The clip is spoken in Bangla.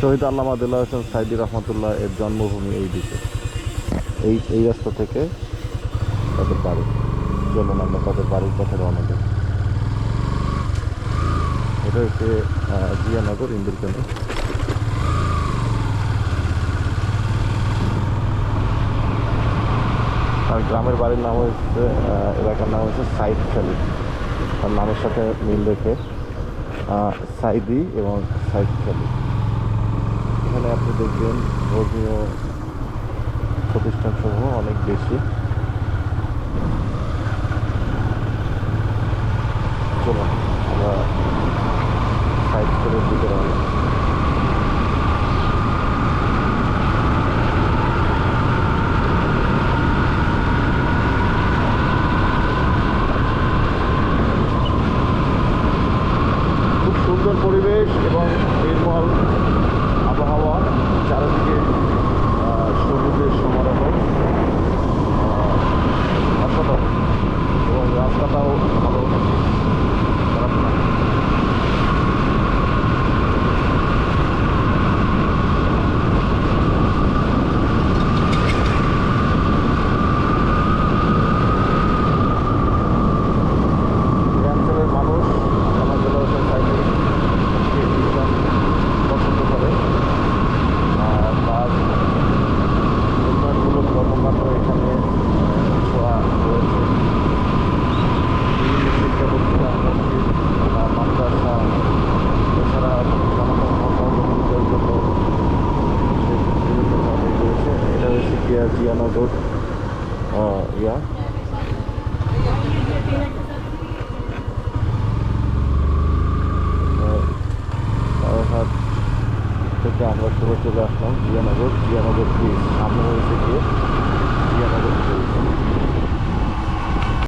শহীদ আল্লামা দিল্লা হোসেন সাইদি রহমতুল্লাহ এর জন্মভূমি এই দিকে। এই এই রাস্তা থেকে তাদের বাড়ি। চলুন আমরা তাদের বাড়ির পথে রওনা দিই। এটা হচ্ছে জিয়ানগর ইন্দুরকেন্দ্র আর গ্রামের বাড়ির নাম হচ্ছে এলাকার নাম হচ্ছে সাইদ খালি। তার নামের সাথে মিল রেখে সাইদি এবং সাইদ খালি। এখানে আপনি দেখবেন ধর্মীয় প্রতিষ্ঠান সমূহ অনেক বেশি। করে খুব সুন্দর পরিবেশ এবং গিয়া জিয়ানগর ইয়া রানাঘাট থেকে আমরা সরে চলে আসলাম জিয়ানগর জিয়ানগর ব্রিজ সামনে রয়েছে গিয়ে